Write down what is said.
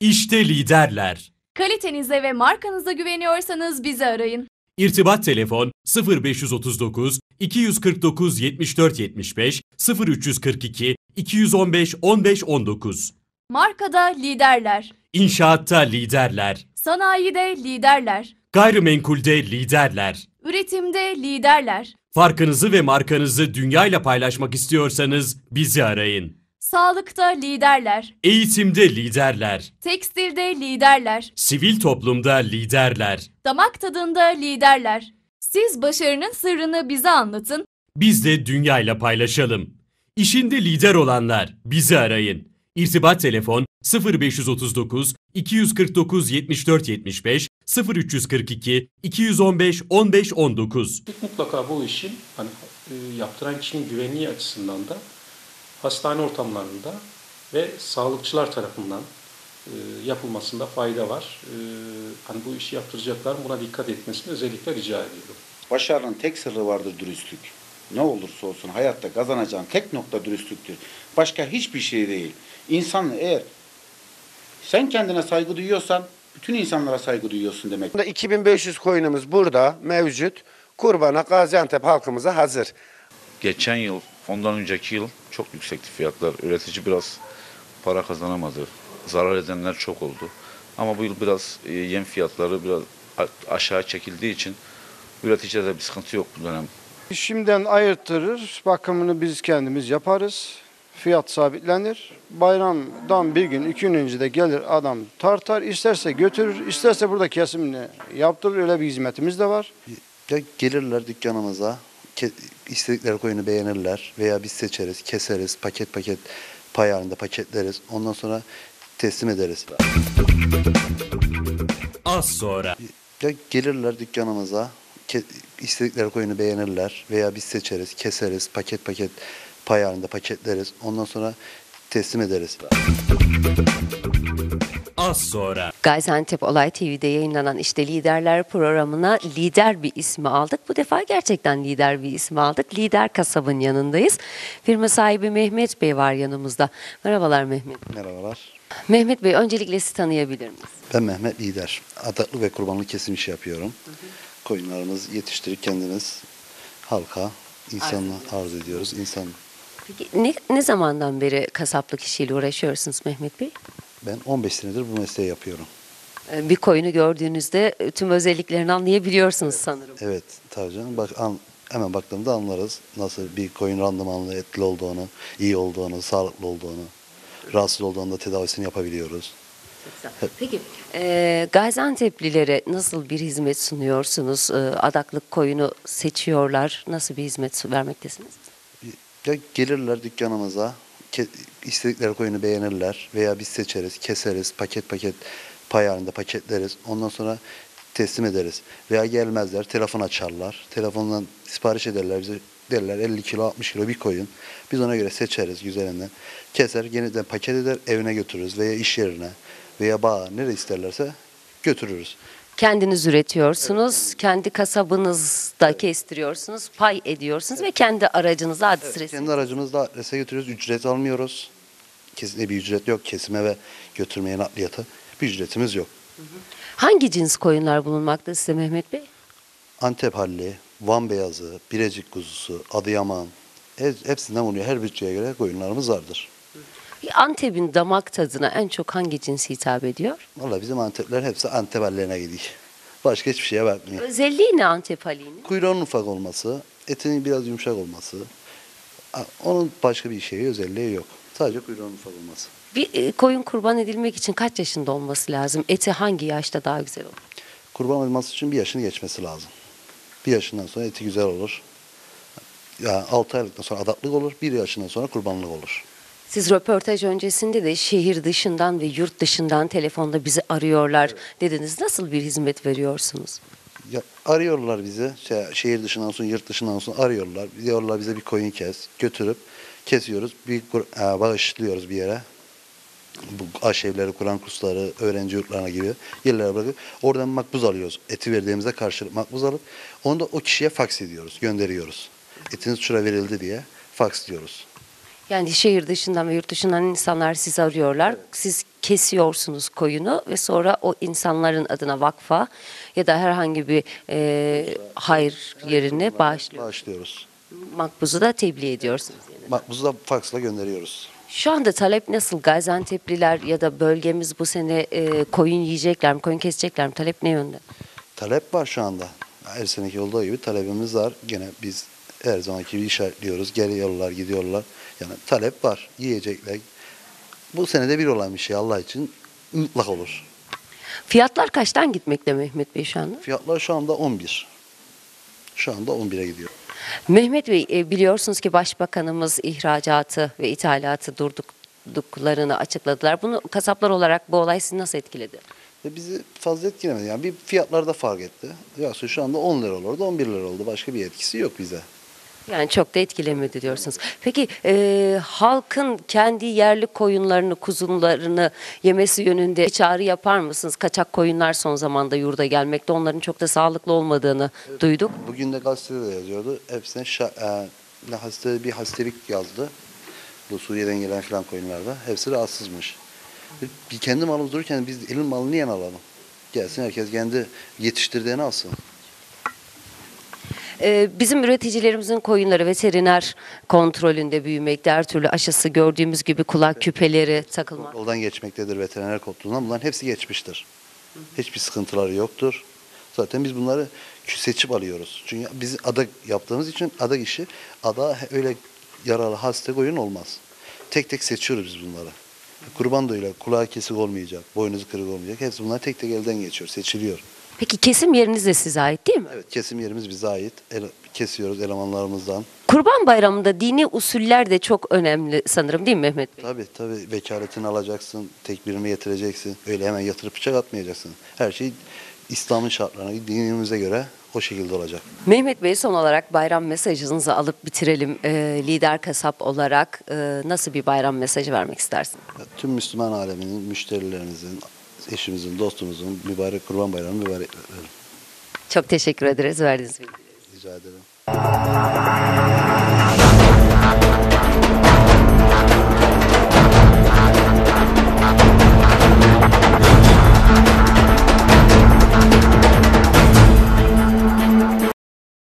İşte liderler. Kalitenize ve markanıza güveniyorsanız bizi arayın. İrtibat telefon 0539 249 74 75 0342 215 15 19. Markada liderler, İnşaatta liderler. sanayide liderler, Gayrimenkulde liderler. üretimde liderler, Farkınızı ve markanızı dünyayla paylaşmak istiyorsanız bizi arayın. Sağlıkta liderler, Eğitimde liderler. tekstilde liderler, Sivil toplumda liderler. damak tadında liderler. Siz başarının sırrını bize anlatın. Biz de dünyayla paylaşalım. İşinde lider olanlar bizi arayın. İrtibat telefon 0539 249 74 75 0342 215 15 19. Mutlaka bu işin hani e, yaptıran kişinin güvenliği açısından da hastane ortamlarında ve sağlıkçılar tarafından e, yapılmasında fayda var. E, hani bu işi yaptıracakların buna dikkat etmesini özellikle rica ediyorum. Başarının tek sırrı vardır dürüstlük. Ne olursa olsun hayatta kazanacağın tek nokta dürüstlüktür. Başka hiçbir şey değil. İnsan eğer sen kendine saygı duyuyorsan bütün insanlara saygı duyuyorsun demek. 2500 koyunumuz burada mevcut. Kurbana Gaziantep halkımıza hazır. Geçen yıl, ondan önceki yıl çok yüksekti fiyatlar. Üretici biraz para kazanamadı. Zarar edenler çok oldu. Ama bu yıl biraz e, yem fiyatları biraz aşağı çekildiği için üreticide bir sıkıntı yok bu dönem. Şimdiden ayırtırır, bakımını biz kendimiz yaparız. Fiyat sabitlenir. Bayramdan bir gün, iki gün önce de gelir adam tartar, isterse götürür, isterse burada kesimini yaptırır. Öyle bir hizmetimiz de var. Ya gelirler dükkanımıza, istedikleri koyunu beğenirler veya biz seçeriz, keseriz, paket paket pay halinde paketleriz. Ondan sonra teslim ederiz. Az sonra. Ya gelirler dükkanımıza, istedikleri koyunu beğenirler veya biz seçeriz, keseriz, paket paket pay halinde paketleriz. Ondan sonra teslim ederiz. Az sonra. Gaziantep Olay TV'de yayınlanan işte Liderler programına lider bir ismi aldık. Bu defa gerçekten lider bir ismi aldık. Lider kasabın yanındayız. Firma sahibi Mehmet Bey var yanımızda. Merhabalar Mehmet. Merhabalar. Mehmet Bey öncelikle sizi tanıyabilir miyiz? Ben Mehmet Lider. Adaklı ve kurbanlık kesim işi yapıyorum. Koyunlarımızı yetiştirip kendimiz halka, insanla arz ediyoruz. İnsan Peki ne, ne zamandan beri kasaplık işiyle uğraşıyorsunuz Mehmet Bey? Ben 15 senedir bu mesleği yapıyorum. Ee, Bir koyunu gördüğünüzde e, tüm özelliklerini anlayabiliyorsunuz sanırım. Evet tabii canım. Bak, an, hemen baktığımda anlarız nasıl bir koyun randımanlı, etli olduğunu, iyi olduğunu, sağlıklı olduğunu. Rahatsız olduğunda tedavisini yapabiliyoruz. Peki e, Gaziantep'lilere nasıl bir hizmet sunuyorsunuz? E, adaklık koyunu seçiyorlar. Nasıl bir hizmet vermektesiniz? Ya gelirler dükkanımıza, istedikleri koyunu beğenirler veya biz seçeriz, keseriz, paket paket pay halinde paketleriz. Ondan sonra teslim ederiz. Veya gelmezler, telefon açarlar. Telefondan sipariş ederler bize derler 50 kilo 60 kilo bir koyun. Biz ona göre seçeriz güzelinden. Keser, yeniden paket eder, evine götürürüz veya iş yerine veya bağa nereye isterlerse götürürüz. Kendiniz üretiyorsunuz, kendi kasabınızda kestiriyorsunuz, pay ediyorsunuz ve kendi aracınıza adresi. Kendi aracımızla adrese götürüyoruz. Ücret almıyoruz. Kesinlikle bir ücret yok. Kesime ve götürmeye nakliyata bir ücretimiz yok. Hangi cins koyunlar bulunmakta size Mehmet Bey? Antep halli, Van beyazı, Birecik kuzusu, Adıyaman he- hepsinden bulunuyor. Her bütçeye göre koyunlarımız vardır. Antep'in damak tadına en çok hangi cins hitap ediyor? Valla bizim Antepler hepsi Antep hallerine gidiyor. Başka hiçbir şeye bakmıyor. Özelliği ne Antep halinin? Kuyruğunun ufak olması, etinin biraz yumuşak olması. Onun başka bir şeyi, özelliği yok. Sadece kuyruğunun ufak olması. Bir e, koyun kurban edilmek için kaç yaşında olması lazım? Eti hangi yaşta daha güzel olur? Kurban olması için bir yaşını geçmesi lazım. Bir yaşından sonra eti güzel olur. Ya 6 aylıktan sonra adaklık olur, bir yaşından sonra kurbanlık olur. Siz röportaj öncesinde de şehir dışından ve yurt dışından telefonda bizi arıyorlar dediniz. Nasıl bir hizmet veriyorsunuz? Ya arıyorlar bizi, şey, şehir dışından olsun, yurt dışından olsun arıyorlar. Diyorlar bize bir koyun kes, götürüp kesiyoruz, bir e, bağışlıyoruz bir yere. Bu aşevleri, Kur'an kursları, öğrenci yurtlarına gibi yerlere bırakıp oradan makbuz alıyoruz. Eti verdiğimizde karşılık makbuz alıp onu da o kişiye faks ediyoruz, gönderiyoruz. Etiniz şura verildi diye faks diyoruz. Yani şehir dışından ve yurt dışından insanlar sizi arıyorlar. Siz kesiyorsunuz koyunu ve sonra o insanların adına vakfa ya da herhangi bir e, hayır yerine bağışlıyor. Bağışlıyoruz. Makbuzu da tebliğ ediyorsunuz. Makbuzu da faksla gönderiyoruz. Şu anda talep nasıl? Gaziantep'liler ya da bölgemiz bu sene e, koyun yiyecekler mi, koyun kesecekler mi? Talep ne yönde? Talep var şu anda. Her seneki olduğu gibi talebimiz var. Gene biz her zamanki gibi işaretliyoruz. Geliyorlar, gidiyorlar. Yani talep var. Yiyecekler. Bu senede bir olan bir şey Allah için mutlak olur. Fiyatlar kaçtan gitmekte Mehmet Bey şu anda? Fiyatlar şu anda 11. Şu anda 11'e gidiyor. Mehmet Bey e, biliyorsunuz ki Başbakanımız ihracatı ve ithalatı durduklarını açıkladılar. Bunu kasaplar olarak bu olay sizi nasıl etkiledi? Ve bizi fazla etkilemedi. Yani bir fiyatlarda fark etti. Yoksa şu anda 10 lira olurdu, 11 lira oldu. Başka bir etkisi yok bize. Yani çok da etkilemedi diyorsunuz. Peki e, halkın kendi yerli koyunlarını, kuzularını yemesi yönünde bir çağrı yapar mısınız? Kaçak koyunlar son zamanda yurda gelmekte. Onların çok da sağlıklı olmadığını duyduk. Bugün de gazetede de yazıyordu. Hepsine şa- e, hasta bir hastalık yazdı. Bu Suriye'den gelen filan koyunlarda. Hepsi rahatsızmış. Bir kendi malımız dururken biz elin malını niye alalım? Gelsin herkes kendi yetiştirdiğini alsın. E, bizim üreticilerimizin koyunları veteriner kontrolünde büyümekte. Her türlü aşısı gördüğümüz gibi kulak küpeleri takılmak. Yoldan geçmektedir veteriner koltuğundan. Bunların hepsi geçmiştir. Hiçbir sıkıntıları yoktur. Zaten biz bunları seçip alıyoruz. Çünkü biz adak yaptığımız için adak işi ada öyle yaralı hasta koyun olmaz. Tek tek seçiyoruz biz bunları. Kurban da öyle kulağı kesik olmayacak, boynuzu kırık olmayacak. Hepsi bunlar tek tek elden geçiyor, seçiliyor. Peki kesim yeriniz de size ait değil mi? Evet kesim yerimiz bize ait. El- kesiyoruz elemanlarımızdan. Kurban Bayramı'nda dini usuller de çok önemli sanırım değil mi Mehmet Bey? Tabii tabii vekaletini alacaksın, tekbirini getireceksin. Öyle hemen yatırıp bıçak atmayacaksın. Her şey İslam'ın şartlarına, dinimize göre o şekilde olacak. Mehmet Bey son olarak bayram mesajınızı alıp bitirelim. Ee, lider kasap olarak e, nasıl bir bayram mesajı vermek istersin? Tüm Müslüman aleminin, müşterilerimizin, eşimizin, dostumuzun mübarek kurban bayramı mübarek. Çok teşekkür ederiz verdiğiniz bilgi. Rica ederim.